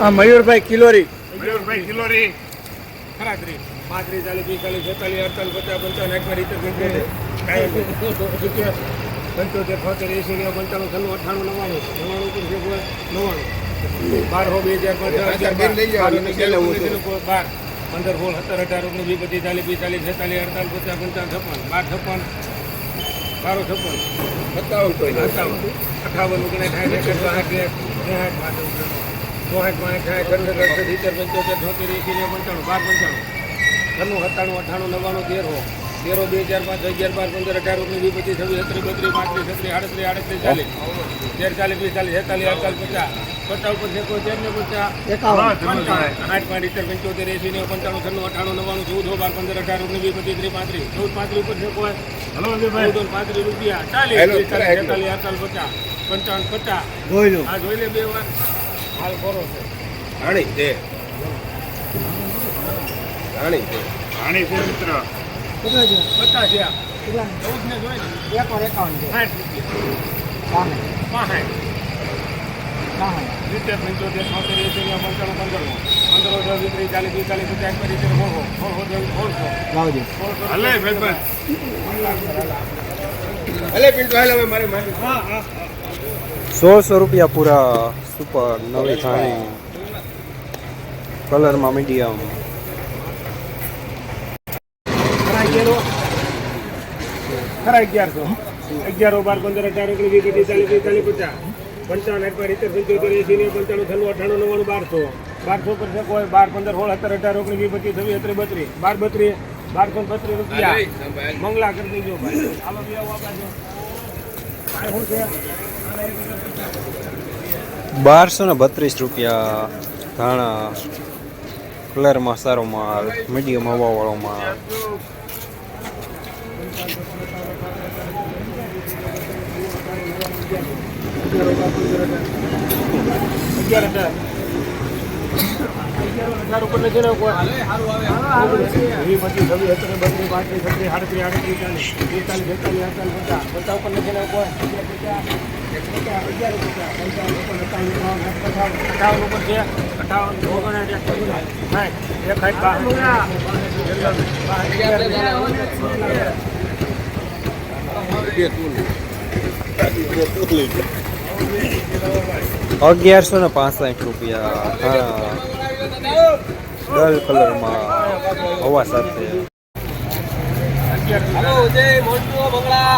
આ મયુરભાઈ કિલોરી. મયુરભાઈ કિલોરી. ખરાત્રી પાંત્રીસ ચાલીસ પિસ્તાલીસ છેતાલીસ અડતાલીસ પચાસ પંચાવન એકવાર રીતે પંચોતેર છોતેર એસી નેવું પંચાણું છન્નું અઠ્ઠાણું નવ્વાણું. નવ્વાણું નવ્વાણું. બાર હો બે હજાર પાંચ બાર. પંદર સોળ સત્તર અઢાર ઓગણીસ વીસ પચીસ ચાલીસ પિસ્તાલીસ છેતાલીસ અડતાલીસ પચાસ પંચાવન છપ્પન બાર છપ્પન. બારો છપ્પન સત્તાવન કોઈ અઠાવન ઓગણે સાઠ એકસઠ બાસઠ ત્રેસઠ પાંસઠ ચોસઠ પાંચ સાઠ પંદર અડસઠ સિત્તેર પંચોતેર છોતેર એસી ને પંચાણું બાર પંચાણું. છન્નું સત્તાણું અઠાણું નવ્વાણું તેરો તેરો બે હજાર પાંચ અગિયાર બાર પંદર અઢાર ઓગણીસ વીસ પચીસ છવ્વીસ સત્રીસ બત્રીસ પાંત્રીસ છત્રીસ આડત્રીસ આડત્રીસ ચાલીસ તેર ચાલીસ પિસ્તાલીસ છેતાલીસ અડતાલીસ પચાસ પચાસ ઉપર છેકો તેર ને પચાસ આઠ પાંચ ઇત્તેર પંચોતેર એસી ને પંચાણું છન્નું અઠાણું નવ્વાણું ચૌદ બાર પંદર અઢાર ઓગણીસ વીસ પચીસ ત્રીસ પાંત્રીસ. ચૌદ પાંત્રીસ ઉપર છે કોઈ હલો પાંત્રીસ રૂપિયા. ચાલીસ છેતાલીસ અડતાલીસ પચાસ પંચાવન પચાસ. જોઈ લો. આ જોઈ લે બે વાર. હાલ કરો છે. રાણી તે રાણી તે રાણી છે મિત્ર પચાસ છે. ચૌદ ને જોઈ ને સાઠ રૂપિયા. પાંસઠ સિત્તેર પંચોતેર છોતેર એસી પંચાણું પંદરમો પંદરો દસ વીસ ચાલીસ પિસ્તાલીસ પચાસ સિત્તેર સોળસો. સોળસો દસ સોળસો. લાવજો. હલે ભાઈ ભલે પિન્ટુ હાલ હવે મારે મારી. હા હા. સોળસો રૂપિયા પૂરા સુપર નવી થાણી કલરમાં મીડિયમ ખરા અગિયારો ખરા અગિયારસો. અગિયારો બાર પંદર અઢાર ઓગણીસ વીસ ચાલીસ પિસ્તાલીસ પચાસ. પંચાવન એકવાર ઇતર પંચોતેર એસી ને પંચાણું છન્નું અઠાણું નવ્વાણું બારસો. બારસો પર છે કોઈ? બાર પંદર સોળ સત્તર અઢાર ઓગણીસ વીસ પચીસ છવ્વીસ અત્રે બત્રીસ. બાર બત્રીસ. બારસો ને બત્રીસ રૂપિયા. મંગલા કરી દેજો ભાઈ. આલો બે શું છે? બારસો ને બત્રીસ રૂપિયા ધાણા. કલરમાં સારો માલ મીડિયમ હવાવાળો માલ અગિયાર હજાર હજાર ઉપર નથી કોઈ પચીસ છવ્વીસ સત્તર બત્રીસ અઠાવન ઉપર છે અઠાવન ઓગણસાઠ એક અગિયારસો ને પાસઠ રૂપિયા. ધાણા ડલ કલરમાં હવા સાથે. હાલો જય મોટો બંગલા.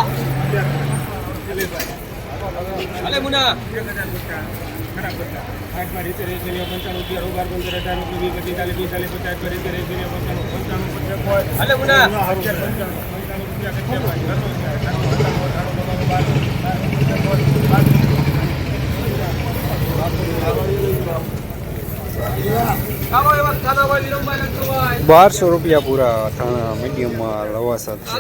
હાલે મુના પંચાણું મુના કાવો એવા ખાના વાળી લંબાઈ લખવાય બારસો રૂપિયા પૂરા ધાણા મીડિયમ પંચાણું પંચાણું સાથે હાલે મુના બારસો રૂપિયા પૂરા અથાણા મીડિયમમાં લવાસા છે.